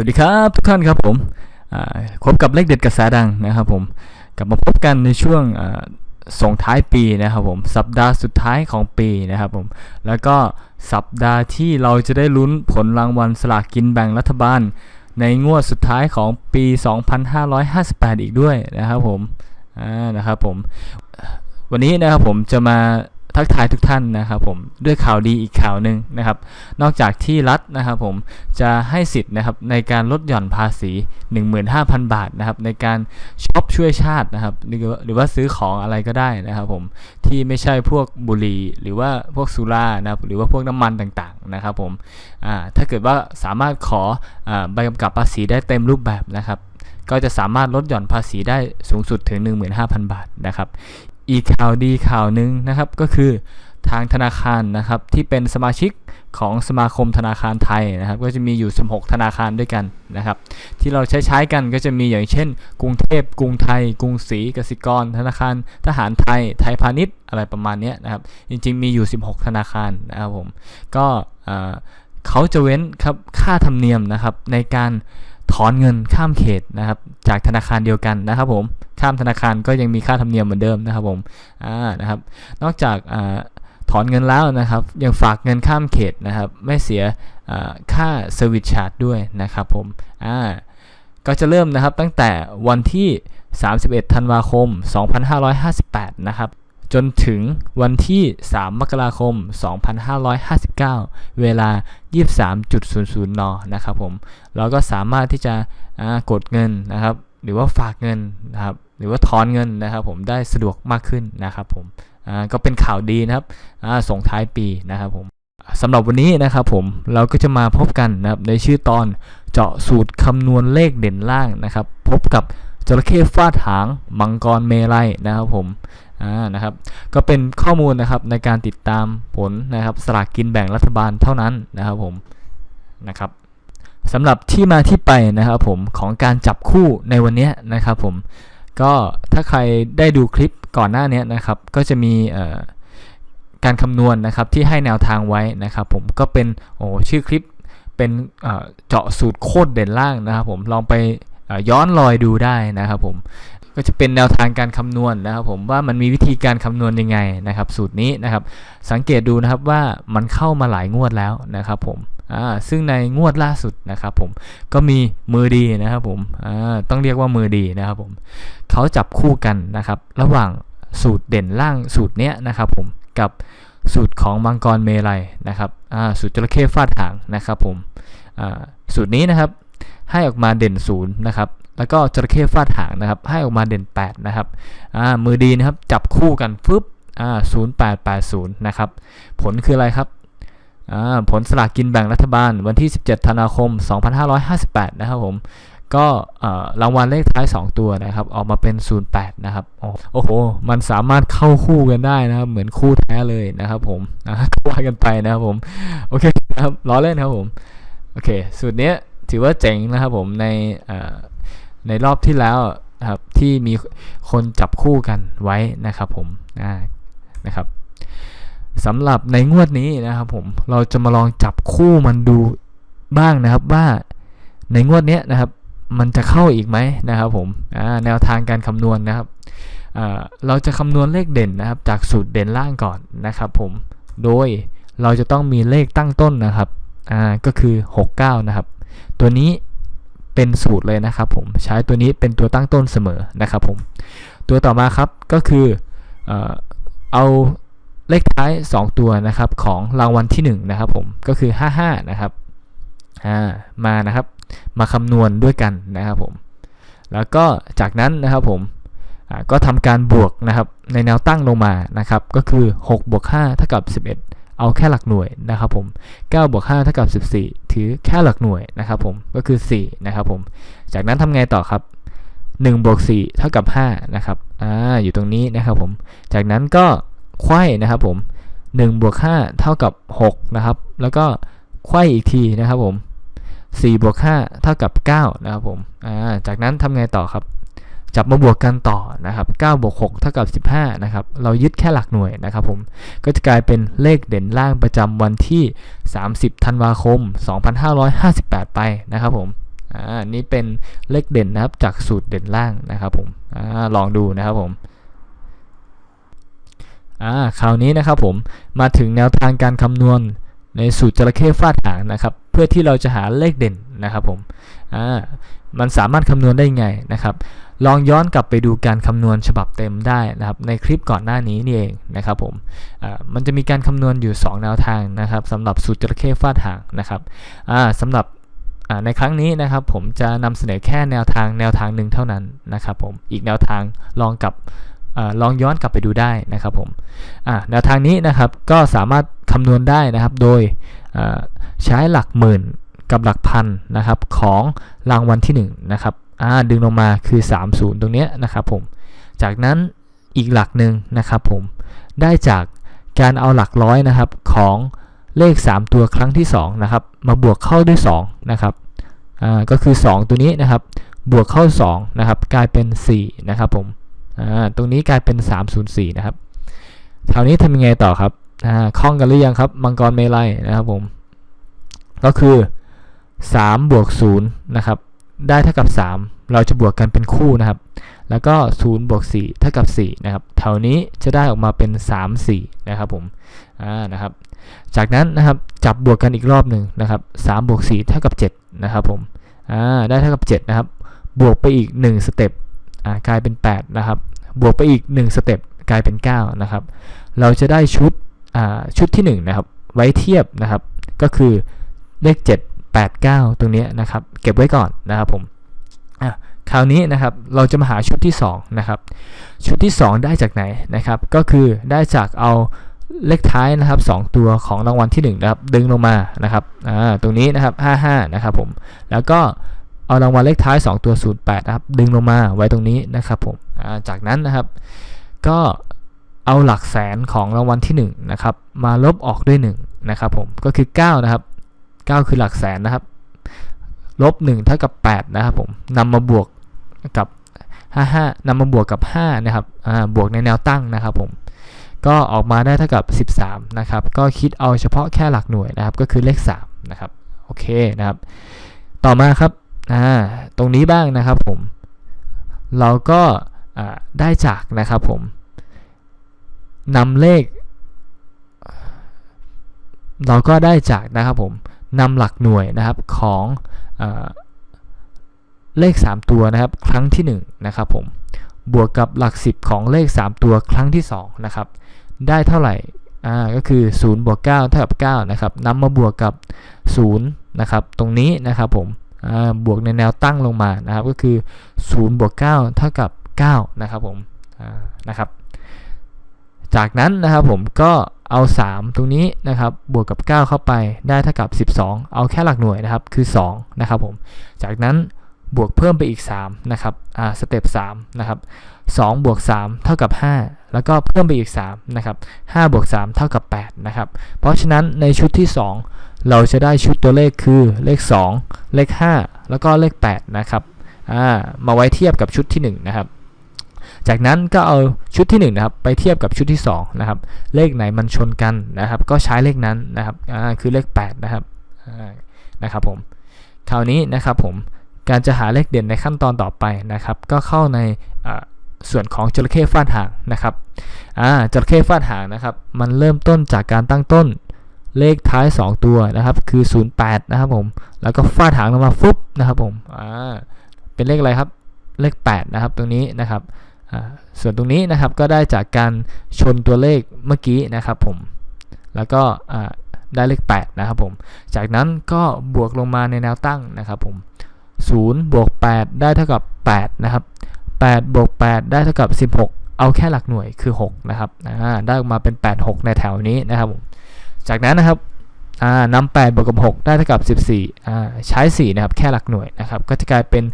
สวัสดีครับทุกท่านครับผมพบกับเลขเด็ดกระแสดังนะครับผมกลับมาพบกันในช่วงส่งท้ายปีนะครับผมสัปดาห์สุดท้ายของปีนะครับผมแล้วก็สัปดาห์ที่เราจะได้ลุ้นผลรางวัลสลากกินแบ่งรัฐบาล ในงวดสุดท้ายของปี 2558 อีกด้วยนะครับผมนะครับผมวันนี้นะครับผมจะมา ทักทายทุกท่านนะครับผมด้วยข่าวดีอีกข่าวหนึ่งนะครับ นอกจากที่รัฐนะครับผมจะให้สิทธิ์นะครับในการลดหย่อนภาษี 15,000 บาทนะครับในการช็อปช่วยชาตินะครับหรือหรือว่าซื้อของอะไรก็ได้นะครับผมที่ไม่ใช่พวกบุหรี่หรือว่าพวกสุรานะครับหรือว่าพวกน้ำมันต่างๆนะครับผมถ้าเกิดว่าสามารถขออใบกำกับภาษีได้เต็มรูปแบบนะครับก็จะสามารถลดหย่อนภาษีได้สูงสุดถึง 15,000 บาทนะครับ อีกข่าวดีข่าวหนึ่งนะครับก็คือทางธนาคารนะครับที่เป็นสมาชิกของสมาคมธนาคารไทยนะครับก็จะมีอยู่ 16 ธนาคารด้วยกันนะครับที่เราใช้ใช้กันก็จะมีอย่างเช่น กรุงเทพกรุงไทย กรุงศรีกสิกร ธนาคารทหารไทย ไทยพาณิชย์อะไรประมาณนี้นะครับจริงๆมีอยู่ 16 ธนาคารนะครับผมก็เขาจะเว้นครับค่าธรรมเนียมนะครับในการ ถอนเงินข้ามเขตนะครับจากธนาคารเดียวกันนะครับผมข้ามธนาคารก็ยังมีค่าธรรมเนียมเหมือนเดิมนะครับผมอ่านะครับนอกจากอ่าถอนเงินแล้วนะครับ ยังฝากเงินข้ามเขตนะครับ ไม่เสียค่าเซอร์วิสชาร์จด้วยนะครับผมอ่าก็จะเริ่มนะครับตั้งแต่วันที่ 31 ธันวาคม 2558 นะครับ จนถึงวันที่ 3 มกราคม 2559 เวลา 23.00 น นะครับผม เราก็สามารถที่จะกดเงินนะครับ หรือว่าฝากเงินนะครับ หรือว่าถอนเงินนะครับ ผม ได้สะดวกมากขึ้นนะครับผม ก็เป็นข่าวดีนะครับส่งท้ายปีนะครับผมสำหรับวันนี้นะครับผมเราก็จะมาพบกันนะครับในชื่อตอนเจาะสูตรคำนวณเลขเด่นล่างนะครับ พบกับจระเข้ฟาดหางมังกรเมลัยนะครับผม อ่านะครับก็เป็นข้อมูลนะครับในการติดตามผลนะครับสลากกินแบ่งรัฐบาลเท่านั้นนะครับผมนะครับสำหรับที่มาที่ไปนะครับผมของการจับคู่ในวันนี้นะครับผมก็ถ้าใครได้ดูคลิปก่อนหน้านี้นะครับก็จะมีการคำนวณนะครับที่ให้แนวทางไว้นะครับผมก็เป็นโอ้ชื่อคลิปเป็นเจาะสูตรโคตรเด่นล่างนะครับผมลองไปย้อนรอยดูได้นะครับผม ก็จะเป็นแนวทางการคำนวณนะครับผมว่ามันมีวิธีการคำนวณยังไงนะครับ สูตรนี้นะครับ สังเกตดูนะครับว่ามันเข้ามาหลายงวดแล้วนะครับผมซึ่งในงวดล่าสุดนะครับผมก็มีมือดีนะครับผมต้องเรียกว่ามือดีนะครับผมเขาจับคู่กันนะครับ ระหว่างสูตรเด่นล่างสูตรเนี้ยนะครับผมกับสูตรของมังกรเมลัยนะครับสูตรจระเข้ฟาดหางนะครับผมสูตรนี้นะครับให้ออกมาเด่นศูนย์นะครับ แล้วก็จระเข้ฟาดหางนะครับให้ออกมาเด่น 8 นะครับอ่ามือดีนะครับจับคู่กันฟึบอ่า0880นย์นะครับผลคืออะไรครับอ่าผลสลากกินแบ่งรัฐบาลวันที่ 17 ธันวาคม 2558 นะครับผมก็เอ่อรางวัลเลขท้าย 2 ตัวนะครับ ออกมาเป็น 08 นะครับ โอ้โห มันสามารถเข้าคู่กันได้นะครับ เหมือนคู่แท้เลยนะครับผมอ่าก็ว่ากันไปนะครับผม โอเคนะครับล้อเล่นครับผม โอเค สูตรเนี้ยถือว่าเจ๋งนะครับผมในเอ่อ ในรอบที่แล้วครับที่มีคนจับคู่กันไว้นะครับผมนะครับสำหรับในงวดนี้นะครับผมเราจะมาลองจับคู่มันดูบ้างนะครับว่าในงวดนี้นะครับมันจะเข้าอีกไหมนะครับผมแนวทางการคำนวณนะครับเราจะคำนวณเลขเด่นนะครับจากสูตรเด่นล่างก่อนนะครับผมโดยเราจะต้องมีเลขตั้งต้นนะครับก็คือ 69 นะครับ ตัวนี้ เป็นสูตรเลยนะครับผมใช้ตัวนี้เป็นตัวตั้งต้นเสมอนะครับผมตัวต่อมาครับก็คือเอาเลขท้าย 2 ตัวนะครับของรางวัลที่ 1 นะครับผมก็คือ 55 นะครับมานะครับมาคำนวณด้วยกันนะครับผมแล้วก็จากนั้นนะครับผมก็ทำการบวกนะครับในแนวตั้งลงมานะครับก็คือ 6 บวก 5 เท่ากับ 11 เอาแค่หลักหน่วยนะครับผม9บวก5เท่ากับ 14 ถือแค่หลักหน่วยนะครับผมก็คือ 4 นะครับผม จากนั้นทำไงต่อครับ1บวก4เท่ากับ5นะครับอ่าอยู่ตรงนี้นะครับผม จากนั้นก็ไขว้นะครับผม1บวก5เท่ากับ6นะครับ แล้วก็ไขว้อีกทีนะครับผม4บวก5เท่ากับ9นะครับผมอ่าจากนั้นทำไงต่อครับ จับมาบวกกันต่อนะครับ9บวก6เท่ากับ 15นะครับเรายึดแค่หลักหน่วยนะครับผมก็จะกลายเป็นเลขเด่นล่างประจำวันที่ 30 ธันวาคม 2558 ไปนะครับผมอ่านี่เป็นเลขเด่นนะครับจากสูตรเด่นล่างนะครับผมอ่าลองดูนะครับผมอ่าคราวนี้นะครับผมมาถึงแนวทางการคำนวณในสูตรจระเข้ฟาดหางนะครับ พื่อที่เราจะหาเลขเด่นนะครับผมอ่ามันสามารถคำนวณได้ไงนะครับ ลองย้อนกลับไปดูการคำนวณฉบับเต็มได้นะครับในคลิปก่อนหน้านี้นี่เองนะครับผมอ่ามันจะมีการคำนวณอยู่ 2 แนวทางนะครับสำหรับสูตรจระเข้ฟาดหางนะครับอ่าสำหรับในครั้งนี้นะครับผมจะนำเสนอแค่แนวทางแนวทางหนึ่งเท่านั้นนะครับผมอีกแนวทางลองกลับอลองย้อนกลับไปดูได้นะครับผมแนวทางนี้นะครับก็สามารถคำนวณได้นะครับโดย ใช้หลักหมื่นกับหลักพันนะครับของรางวัลที่1นะครับดึงลงมาคือ 30 ตรงนี้นะครับผมจากนั้นอีกหลักหนึ่งนะครับผมได้จากการเอาหลักร้อยนะครับของเลข 3 ตัวครั้งที่2นะครับมาบวกเข้าด้วย2นะครับก็คือ 2 ตัวนี้นะครับบวกเข้า2นะครับกลายเป็น4นะครับผมตรงนี้กลายเป็น 304นะครับคราวนี้ทำยังไงต่อครับ อ่าคล่องกันหรือยังครับ มังกรเมลัยนะครับผม ก็คือ3บวก0นะครับ ได้เท่ากับ 3 เราจะบวกกันเป็นคู่นะครับ แล้วก็0บวก4เท่ากับ4นะครับ แถวนี้จะได้ออกมาเป็น 3 4 นะครับผมอ่านะครับ จากนั้นนะครับจับบวกกันอีกรอบหนึ่งนะครับ3บวก4เท่ากับ7นะครับผมอ่าได้เท่ากับ 7 นะครับ บวกไปอีก 1 สเต็ปอ่ากลายเป็น 8 นะครับ บวกไปอีก 1 สเต็ปกลายเป็น 9 นะครับ เราจะได้ชุด ชุดที่ 1 นะครับ ไว้เทียบนะครับ ก็คือเลข 7 8 9 ตรงนี้นะครับ เก็บไว้ก่อนนะครับผมคราวนี้นะครับเราจะมาหาชุดที่2นะครับชุดที่ 2 ได้จากไหนนะครับ ก็คือได้จากเอาเลขท้ายนะครับ 2 ตัวของรางวัลที่1นะครับดึงลงมานะครับตรงนี้นะครับ 55 นะครับผมแล้วก็เอารางวัลเลขท้าย 2 ตัว 08 นะครับ ดึงลงมาไว้ตรงนี้นะครับผมจากนั้นนะครับ ก็ เอาหลักแสนของรางวัลที่1นะครับมาลบออกด้วย1นะครับผมก็คือ9นะครับ9 คือหลักแสนนะครับลบ1เท่ากับ8นะครับผมนำมาบวกกับ 55นำมาบวกกับ5นะครับบวกในแนวตั้งนะครับผมก็ออกมาได้เท่ากับ 13นะครับก็คิดเอาเฉพาะแค่หลักหน่วยนะครับก็คือเลข3นะครับโอเคนะครับ ต่อมาครับตรงนี้บ้างนะครับผมเราก็ได้จากนะครับผม นำเลข เราก็ได้จากนะครับผมนำหลักหน่วยนะครับของเอเลข 3 ตัวนะครับ ครั้งที่1นะครับผมบวกกับหลัก 10 ของเลข 3 ตัวครั้งที่2นะครับได้เท่าไหร่อ่าก็คือ0บวก9เท่ากับ9นะครับนำมาบวกกับ0นะครับตรงนี้นะครับผมบวกในแนวตั้งลงมานะครับก็คือ0บวก9เท่ากับ9นะครับผมนะครับ จากนั้นนะครับผมก็เอา 3 ตรงนี้นะครับบวกกับ 9 เข้าไปได้เท่ากับ 12 เอาแค่หลักหน่วยนะครับคือ2นะครับผมจากนั้นบวกเพิ่มไปอีก3นะครับอ่าสเต็ป3นะครับ2บวก3เท่ากับ 5 แล้วก็เพิ่มไปอีก3นะครับ5บวก3เท่ากับ8นะครับเพราะฉะนั้นในชุดที่ 2 เราจะได้ชุดตัวเลขคือเลข 2 เลข 5 แล้วก็เลข8นะครับอ่ามาไว้เทียบกับชุดที่ 1 นะครับ จากนั้นก็เอาชุดที่1นนะครับไปเทียบกับชุดที่2นะครับเลขไหนมันชนกันนะครับ ก็ใช้เลขนั้นนะครับอ่าคือเลข 8 นะครับนะครับผมคราวนี้นะครับผมการจะหาเลขเด่นในขั้นตอนต่อไปนะครับ ก็เข้าในส่วนของจระเข้ฟาดหางนะครับอ่าจระเข้ฟาดหางนะครับ มันเริ่มต้นจากการตั้งต้นเลขท้าย 2 ตัวนะครับ คือ 08 นะครับผม แล้วก็ฟาดหางลงมาฟุบนะครับผม อ่า เป็นเลขอะไรครับ เลข 8 นะครับ ตรงนี้นะครับ ส่วนตรงนี้นะครับก็ได้จากการชนตัวเลขเมื่อกี้นะครับผมแล้วก็ได้เลข 8 นะครับผม จากนั้นก็บวกลงมาในแนวตั้งนะครับผม0บวก8 ได้เท่ากับ 8 นะครับ8บวก8 ได้เท่ากับ 16 เอาแค่หลักหน่วยคือ 6 นะครับได้ออกมาเป็น 8 6 ในแถวนี้นะครับผม จากนั้นนะครับ อ่านำ8บวกกับ 6 ได้เท่ากับ 14อ่าใช้ 4 นะครับ แค่หลักหน่วยนะครับ ก็จะกลายเป็น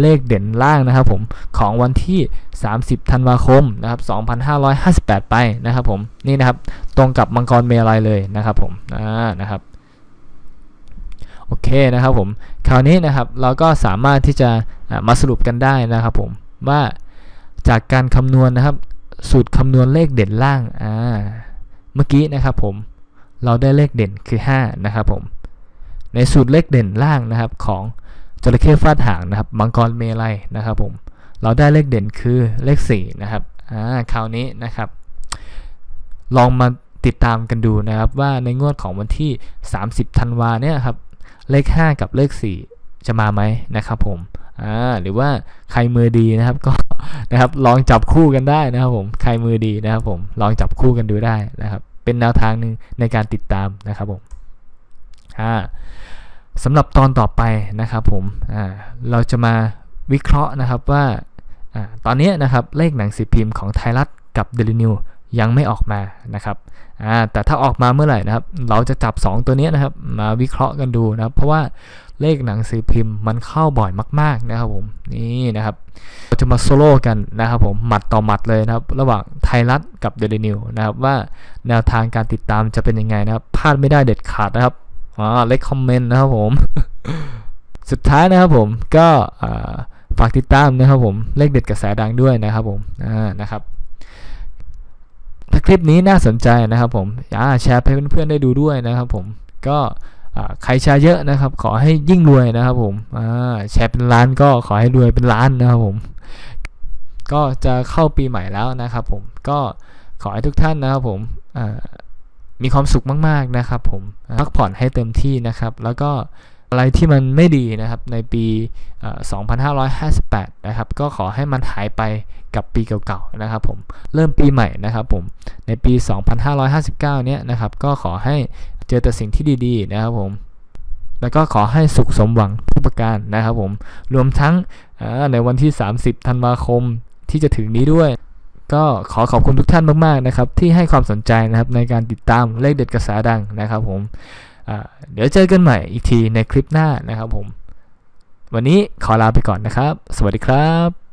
เลขเด่นล่างนะครับผม ของวันที่ 30 ธันวาคมนะครับ 2558 ไปนะครับผม นี่นะครับ ตรงกับมังกรเมลัยเลยนะครับผม อ่า นะครับ โอเคนะครับผม คราวนี้นะครับ เราก็สามารถที่จะมาสรุปกันได้นะครับผม ว่าจากการคำนวณนะครับ สูตรคำนวณเลขเด่นล่าง อ่า เมื่อกี้นะครับผม เราได้เลขเด่นคือ 5 นะครับผม ในสูตรเลขเด่นล่างนะครับของจระเข้ฟาดหางนะครับมังกรเมลัยนะครับผม เราได้เลขเด่นคือเลข4นะครับอ่าคราวนี้นะครับ ลองมาติดตามกันดูนะครับว่าในงวดของวันที่ 30ธันวาเนี่ยครับเลข 5 กับเลข 4 จะมาไหมนะครับผมอ่าหรือว่าใครมือดีนะครับก็นะครับลองจับคู่กันได้นะครับผมใครมือดีนะครับผมลองจับคู่กันดูได้นะครับ เป็นแนวทางหนึ่งในการติดตามนะครับผมสำหรับตอนต่อไปนะครับผมเราจะมาวิเคราะห์นะครับว่าอ่าตอนนี้นะครับเลขหนังสือพิมพ์ของไทยรัฐกับเดลินิว ยังไม่ออกมานะครับแต่ถ้าออกมาเมื่อไหร่นะครับ เราจะจับ 2 ตัวนี้นะครับ มาวิเคราะห์กันดูนะครับ เพราะว่าเลขหนังสือพิมพ์มันเข้าบ่อยมาก ๆนะครับผมนี่นะครับเราจะมาโซโล่กันนะครับผมหมัดต่อหมัดเลยนะครับ ระหว่างไทยรัฐกับเดลินิวนะครับว่าแนวทางการติดตามจะเป็นยังไงนะครับพลาดไม่ได้เด็ดขาดนะครับอ่าเล็กคอมเมนต์นะครับผม สุดท้ายนะครับผมก็ฝากติดตามนะครับผมเลขเด็ดกระแสดังด้วยนะครับผมอ่านะครับ ถ้าคลิปนี้น่าสนใจนะครับผมอ่าแชร์ให้เพื่อนๆได้ดูด้วยนะครับผมก็ใครแชร์เยอะนะครับ ขอให้ยิ่งรวยนะครับผมแชร์เป็นล้านก็ขอให้รวยเป็นล้านนะครับผม ก็จะเข้าปีใหม่แล้วนะครับผมก็ขอให้ทุกท่านนะครับผมมีความสุขมากๆนะครับผมพักผ่อนให้เต็มที่นะครับ แล้วก็ อะไรที่มันไม่ดีนะครับในปี 2558 นะครับ ก็ขอให้มันหายไปกับปีเก่าๆ นะครับผม เริ่มปีใหม่นะครับผม ในปี 2559 เนี้ยนะครับ ก็ขอให้เจอแต่สิ่งที่ดีๆ นะครับผม แล้วก็ขอให้สุขสมหวังทุกประการนะครับผม รวมทั้งในวันที่ 30 ธันวาคมที่จะถึงนี้ด้วยก็ขอขอบคุณทุกท่านมาก ๆ นะครับ ที่ให้ความสนใจนะครับในการติดตามเลขเด็ดกระแสดังนะครับผม เดี๋ยวเจอกันใหม่อีกทีในคลิปหน้านะครับผม วันนี้ขอลาไปก่อนนะครับ สวัสดีครับ